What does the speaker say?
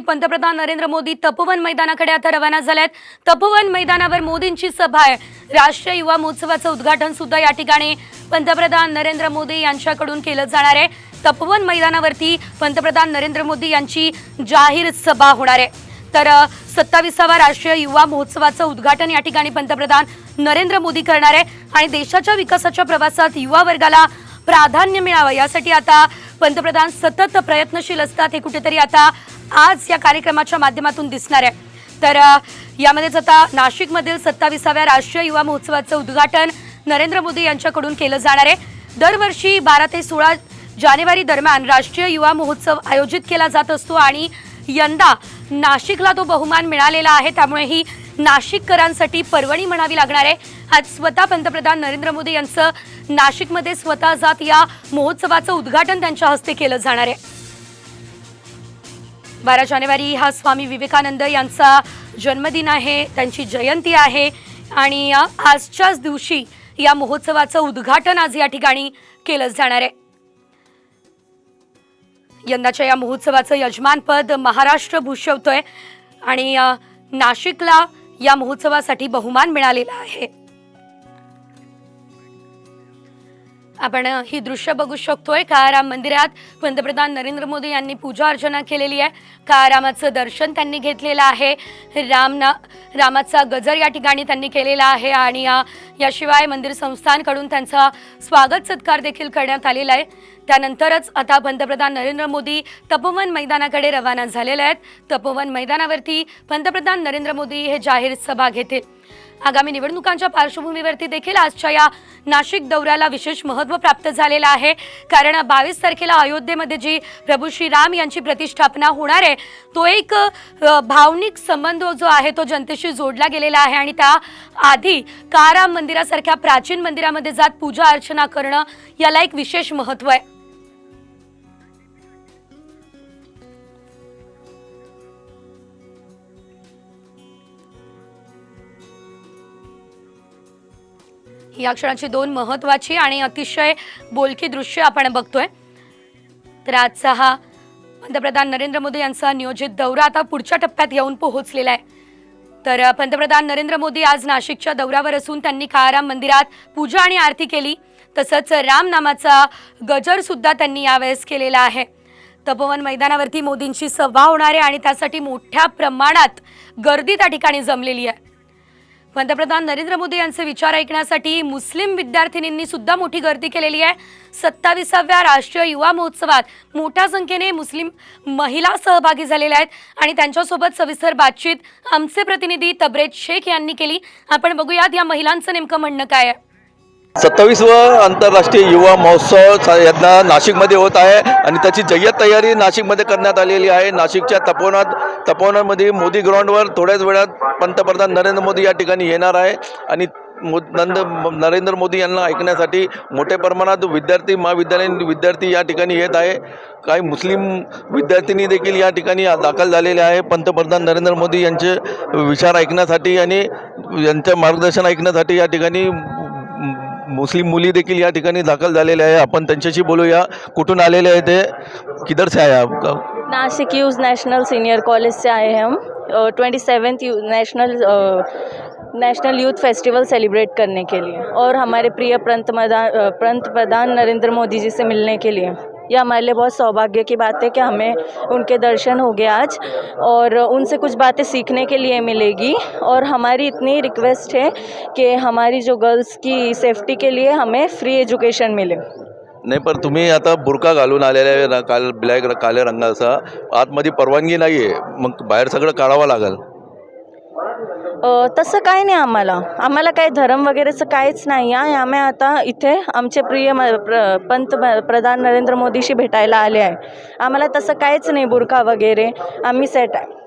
पंतप्रधान नरेंद्र मोदी तपोवन मैदानाकडे आता रवाना झाले आहेत तपोवन मैदानावर मोदींची सभा आहे. राष्ट्रीय युवा महोत्सवाचं उद्घाटन सुद्धा या ठिकाणी पंतप्रधान नरेंद्र मोदी यांच्याकडून केलं जाणार आहे. तपोवन मैदानावरती पंतप्रधान नरेंद्र मोदी यांची जाहीर सभा होणार आहे. तर सत्तावीसावा राष्ट्रीय युवा महोत्सवाचं उद्घाटन या ठिकाणी पंतप्रधान नरेंद्र मोदी करणार आहे आणि देशाच्या विकासाच्या प्रवासात युवा वर्गाला प्राधान्य मिळावं. यासाठी आता पंतप्रधान सतत प्रयत्नशील असतात हे कुठेतरी आता आज या कार्यक्रमाच्या माध्यमातून दिसणार आहे. तर यामध्येच आता नाशिकमधील सत्तावीसाव्या राष्ट्रीय युवा महोत्सवाचं उद्घाटन नरेंद्र मोदी यांच्याकडून केलं जाणार आहे. दरवर्षी बारा ते सोळा जानेवारी दरम्यान राष्ट्रीय युवा महोत्सव आयोजित केला जात असतो आणि यंदा नाशिकला तो बहुमान मिळालेला आहे. त्यामुळे ही नाशिककरांसाठी पर्वणी म्हणावी लागणार आहे. आज स्वतः पंतप्रधान नरेंद्र मोदी यांचं नाशिकमध्ये स्वतः जात या महोत्सवाचं उद्घाटन त्यांच्या हस्ते केलं जाणार आहे. बारा जानेवारी हा स्वामी विवेकानंद यांचा जन्मदिन आहे त्यांची जयंती आहे आणि आजच्याच दिवशी या महोत्सवाचं उद्घाटन आज या ठिकाणी केलं जाणार आहे. यंदाच्या या महोत्सवाचं यजमानपद महाराष्ट्र भूषवतोय आणि नाशिकला या महोत्सवासाठी बहुमान मिळालेला आहे. आपण ही दृश्य बघू शकतोय. काळाराम मंदिरात पंतप्रधान नरेंद्र मोदी यांनी पूजा अर्चना केलेली आहे. काळारामाचं दर्शन त्यांनी घेतलेलं आहे. रामना रामाचा गजर या ठिकाणी त्यांनी केलेला आहे आणि याशिवाय मंदिर संस्थानकडून त्यांचा स्वागत सत्कार देखील करण्यात आलेला आहे. त्यानंतरच आता पंतप्रधान नरेंद्र मोदी तपोवन मैदानाकडे रवाना झालेले आहेत. तपोवन मैदानावरती पंतप्रधान नरेंद्र मोदी हे जाहीर सभा घेतील. आगामी निवडणुकांच्या पार्श्वभूमीवरती देखील आजच्या या नाशिक दौऱ्याला विशेष महत्त्व प्राप्त झालेलं आहे. कारण बावीस तारखेला अयोध्येमध्ये जी प्रभू श्रीराम यांची प्रतिष्ठापना होणार आहे तो एक भावनिक संबंध जो आहे तो जनतेशी जोडला गेलेला आहे आणि त्या आधी काराम मंदिरासारख्या प्राचीन मंदिरामध्ये जात पूजा अर्चना करणं याला एक विशेष महत्त्व आहे. या क्षणाची दोन महत्त्वाची आणि अतिशय बोलकी दृश्य आपण बघतोय. तर आजचा हा पंतप्रधान नरेंद्र मोदी यांचा नियोजित दौरा आता पुढच्या टप्प्यात येऊन पोहोचलेला आहे. तर पंतप्रधान नरेंद्र मोदी आज नाशिकच्या दौऱ्यावर असून त्यांनी काळाराम मंदिरात पूजा आणि आरती केली. तसंच रामनामाचा गजरसुद्धा त्यांनी यावेळेस केलेला आहे. तपोवन मैदानावरती मोदींची सभा होणार आहे आणि त्यासाठी मोठ्या प्रमाणात गर्दी त्या ठिकाणी जमलेली आहे. पंतप्रधान नरेंद्र मोदी यांचे विचार ऐकण्यासाठी मुस्लिम विद्यार्थिनींनी सुद्धा मोठी गर्दी केलेली आहे. सत्तावीसाव्या राष्ट्रीय युवा महोत्सवात मोठ्या संख्येने मुस्लिम महिला सहभागी झालेल्या आहेत आणि त्यांच्यासोबत सविस्तर बातचीत आमचे प्रतिनिधी तब्रेज शेख यांनी केली. आपण बघूयात या महिलांचं नेमकं म्हणणं काय आहे. सत्तावीसवं आंतरराष्ट्रीय युवा महोत्सव यांना नाशिकमध्ये होत आहे आणि त्याची जय्यत तयारी नाशिकमध्ये करण्यात आलेली आहे. नाशिकच्या तपोवनात तपोवनामध्ये मोदी ग्राउंडवर थोड्याच वेळात पंतप्रधान नरेंद्र मोदी या ठिकाणी येणार आहे. आणि मो नंद नरेंद्र मोदी यांना ऐकण्यासाठी मोठ्या प्रमाणात विद्यार्थी महाविद्यालयीन विद्यार्थी या ठिकाणी येत आहे. काही मुस्लिम विद्यार्थिनी देखील या ठिकाणी दाखल झालेले आहे. पंतप्रधान नरेंद्र मोदी यांचे विचार ऐकण्यासाठी आणि यांचं मार्गदर्शन ऐकण्यासाठी या ठिकाणी मुस्लिम मुली देखील या ठिकाणी दाखल झालेल्या आहे. आपण त्यांच्याशी बोलूया. कुठून आलेले आहे ते? किधर से आहे आपका नाशिक यूज नॅशनल सीनियर कॉलेज से आए हैं हम. Twenty seventh national national youth festival celebrate करने के लिए और हमारे प्रिय पंत पंत प्रधान नरेंद्र मोदी जी से मिलने के लिए। ये हमारे लिए बहुत सौभाग्य की बात है कि हमें उनके दर्शन हो गए आज और उनसे कुछ बातें सीखने के लिए मिलेगी और हमारी इतनी रिक्वेस्ट है कि हमारी जो गर्ल्स की सेफ्टी के लिए हमें फ्री एजुकेशन मिले। नाही पण तुम्ही आता बुरका घालून आलेले आहे काल ब्लॅक काल्या रंगाचा. आतमध्ये परवानगी नाही आहे मग बाहेर सगळं काढावं लागेल. तसं काय नाही आम्हाला. आम्हाला काही धर्म वगैरेचं काहीच नाही आहे. आम्ही आता इथे आमचे प्रिय म प्र पंत प्रधान नरेंद्र मोदीशी भेटायला आले आहे. आम्हाला तसं काहीच नाही बुरखा वगैरे. आम्ही सेट आहे.